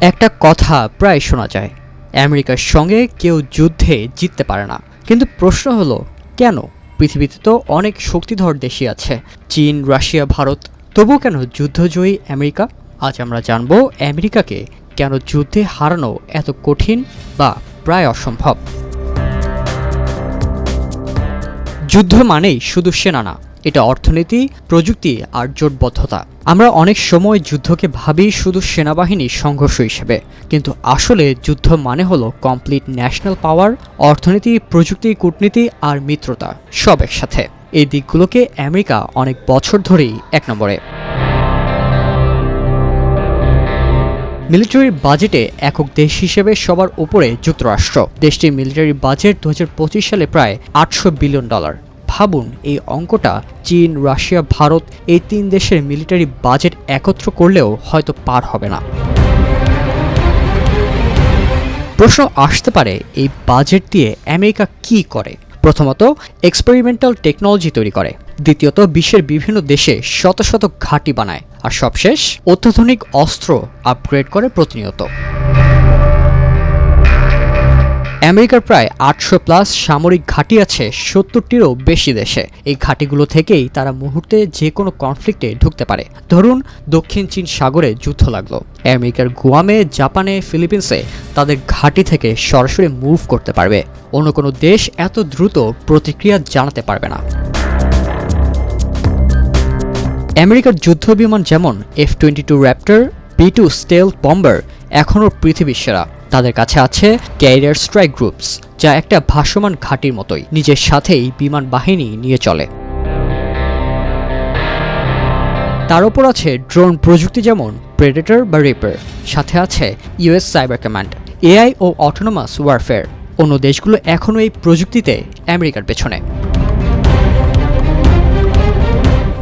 একটা কথা প্রায় শোনা যায়। আমেরিকার সঙ্গে কেউ যুদ্ধে জিততে পারে না। কিন্তু প্রশ্ন হলো, কেন? পৃথিবীতে তো অনেক শক্তিধর দেশই আছে। চীন, রাশিয়া, ভারত তবু কেন যুদ্ধজয়ী আমেরিকা? আজ আমরা জানব আমেরিকাকে কেন যুদ্ধে হারানো এত কঠিন বা প্রায় অসম্ভব। যুদ্ধ মানেই শুধু সেনা না এটা অর্থনীতি, প্রযুক্তি আর জোটবদ্ধতা। আমরা অনেক সময় যুদ্ধকে ভাবি শুধু সেনাবাহিনী সংঘর্ষ হিসেবে, কিন্তু আসলে যুদ্ধ মানে হলো কমপ্লিট ন্যাশনাল পাওয়ার অর্থনীতি, প্রযুক্তি, কূটনীতি আর মিত্রতা, সব একসাথে। এই দিকগুলোকে আমেরিকা অনেক বছর ধরেই এক নম্বরে। মিলিটারি বাজেটে একক দেশ হিসেবে সবার উপরে যুক্তরাষ্ট্র। দেশটির মিলিটারি বাজেট দু হাজার পঁচিশ সালে প্রায় আটশো বিলিয়ন ডলার। ভাবুন, এই অঙ্কটা চীন, রাশিয়া, ভারত এই তিন দেশের মিলিটারি বাজেট একত্র করলেও হয়তো পার হবে না। প্রশ্ন আসতে পারে, এই বাজেট দিয়ে আমেরিকা কি করে? প্রথমত এক্সপেরিমেন্টাল টেকনোলজি তৈরি করে। দ্বিতীয়ত, বিশ্বের বিভিন্ন দেশে শত শত ঘাঁটি বানায়। আর সবশেষ, অত্যাধুনিক অস্ত্র আপগ্রেড করে প্রতিনিয়ত। আমেরিকার প্রায় আটশো প্লাস সামরিক ঘাঁটি আছে সত্তরটিরও বেশি দেশে। এই ঘাঁটিগুলো থেকেই তারা মুহূর্তে যে কোনো কনফ্লিক্টে ঢুকতে পারে। ধরুন, দক্ষিণ চীন সাগরে যুদ্ধ লাগল। আমেরিকার গুয়ামে, জাপানে, ফিলিপিন্সে তাদের ঘাঁটি থেকে সরাসরি মুভ করতে পারবে। অন্য কোনো দেশ এত দ্রুত প্রতিক্রিয়া জানাতে পারবে না। আমেরিকার যুদ্ধ বিমান যেমন F twenty two Raptor B two stealth bomber এখনও পৃথিবীর সেরা। তাদের কাছে আছে ক্যারিয়ার স্ট্রাইক গ্রুপস যা একটা ভাসমান ঘাঁটির মতোই নিজের সাথেই বিমান বাহিনী নিয়ে চলে। তার ওপর আছে ড্রোন প্রযুক্তি যেমন প্রেডেটর বা রিপার সাথে আছে ইউএস সাইবার কমান্ড এআই ও অটোনোমাস ওয়ারফেয়ার অন্য দেশগুলো এখনও এই প্রযুক্তিতে আমেরিকার পেছনে।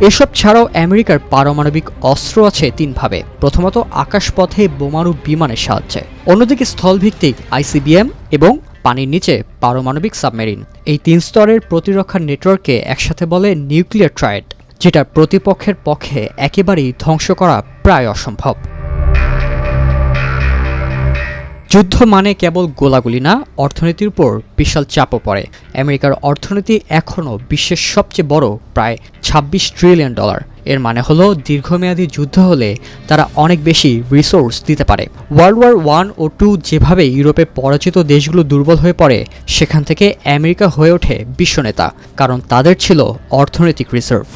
এসব ছাড়াও আমেরিকার পারমাণবিক অস্ত্র আছে তিনভাবে। প্রথমত, আকাশপথে বোমারু বিমানের সাহায্যে। অন্যদিকে, স্থলভিত্তিক আইসিবিএম এবং পানির নিচে পারমাণবিক সাবমেরিন। এই তিন স্তরের প্রতিরক্ষা নেটওয়ার্ককে একসাথে বলে নিউক্লিয়ার ট্রায়েড, যেটা প্রতিপক্ষের পক্ষে একেবারেই ধ্বংস করা প্রায় অসম্ভব। যুদ্ধ মানে কেবল গোলাগুলি না, অর্থনীতির উপর বিশাল চাপও পড়ে। আমেরিকার অর্থনীতি এখনও বিশ্বের সবচেয়ে বড়, প্রায় ২৬ ট্রিলিয়ন ডলার এর মানে হলো দীর্ঘমেয়াদী যুদ্ধ হলে তারা অনেক বেশি রিসোর্স দিতে পারে। ওয়ার্ল্ড ওয়ার ওয়ান ও টু যেভাবে ইউরোপে পরাজিত দেশগুলো দুর্বল হয়ে পড়ে, সেখান থেকে আমেরিকা হয়ে ওঠে বিশ্বনেতা কারণ তাদের ছিল অর্থনৈতিক রিজার্ভ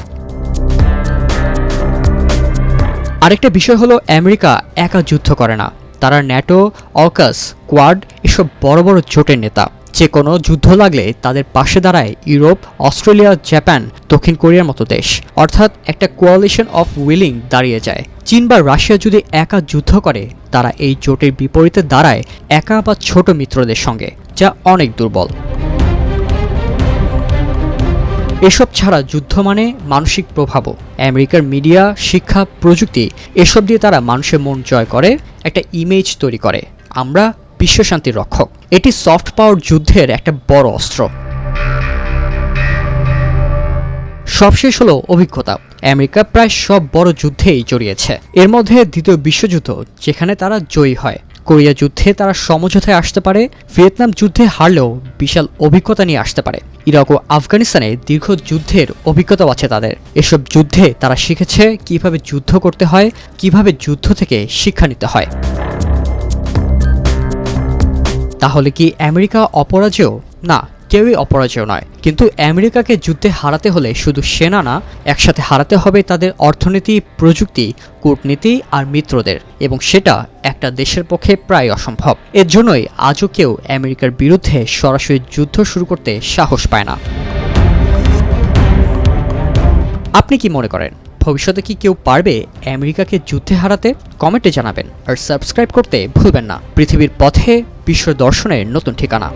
আরেকটা বিষয় হলো আমেরিকা একা যুদ্ধ করে না। তারা ন্যাটো, অকাস, কোয়াড এসব বড় বড় জোটের নেতা। যে কোনো যুদ্ধ লাগলে তাদের পাশে দাঁড়ায় ইউরোপ, অস্ট্রেলিয়া, জাপান, দক্ষিণ কোরিয়ার মতো দেশ। অর্থাৎ একটা কোয়ালিশন অফ উইলিং দাঁড়িয়ে যায়। চীন বা রাশিয়া যদি একা যুদ্ধ করে, তারা এই জোটের বিপরীতে দাঁড়ায় একা বা ছোট মিত্রদের সঙ্গে, যা অনেক দুর্বল। এসব ছাড়া যুদ্ধ মানে মানসিক প্রভাবও। আমেরিকার মিডিয়া, শিক্ষা, প্রযুক্তি, এসব দিয়ে তারা মানুষের মন জয় করে, একটা ইমেজ তৈরি করে। আমরা বিশ্বশান্তির রক্ষক। এটি সফট পাওয়ার যুদ্ধের একটা বড় অস্ত্র। সবশেষ হলো অভিজ্ঞতা। আমেরিকা প্রায় সব বড় যুদ্ধেই জড়িয়েছে। এর মধ্যে দ্বিতীয় বিশ্বযুদ্ধ, যেখানে তারা জয়ী হয়। কোরিয়া যুদ্ধে তারা সমঝোতায় আসতে পারে, ভিয়েতনাম যুদ্ধে হারলেও বিশাল অভিজ্ঞতা নিয়ে আসতে পারে। ইরাক ও আফগানিস্তানে দীর্ঘ যুদ্ধের অভিজ্ঞতাও আছে তাদের। এসব যুদ্ধে তারা শিখেছে কীভাবে যুদ্ধ করতে হয়, কীভাবে যুদ্ধ থেকে শিক্ষা নিতে হয়। তাহলে কি আমেরিকা অপরাজেয়? না কেউই অপরাজেয় নয়। কিন্তু আমেরিকাকে যুদ্ধে হারাতে হলে শুধু সেনা না একসাথে হারাতে হবে তাদের অর্থনীতি, প্রযুক্তি, কূটনীতি আর মিত্রদের। এবং সেটা একটা দেশের পক্ষে প্রায় অসম্ভব। এর জন্যই আজও কেউ আমেরিকার বিরুদ্ধে সরাসরি যুদ্ধ শুরু করতে সাহস পায় না। আপনি কি মনে করেন, ভবিষ্যতে কি কেউ পারবে আমেরিকাকে যুদ্ধে হারাতে? কমেন্টে জানাবেন। আর সাবস্ক্রাইব করতে ভুলবেন না। পৃথিবীর পথে বিশ্ব দর্শনের নতুন ঠিকানা।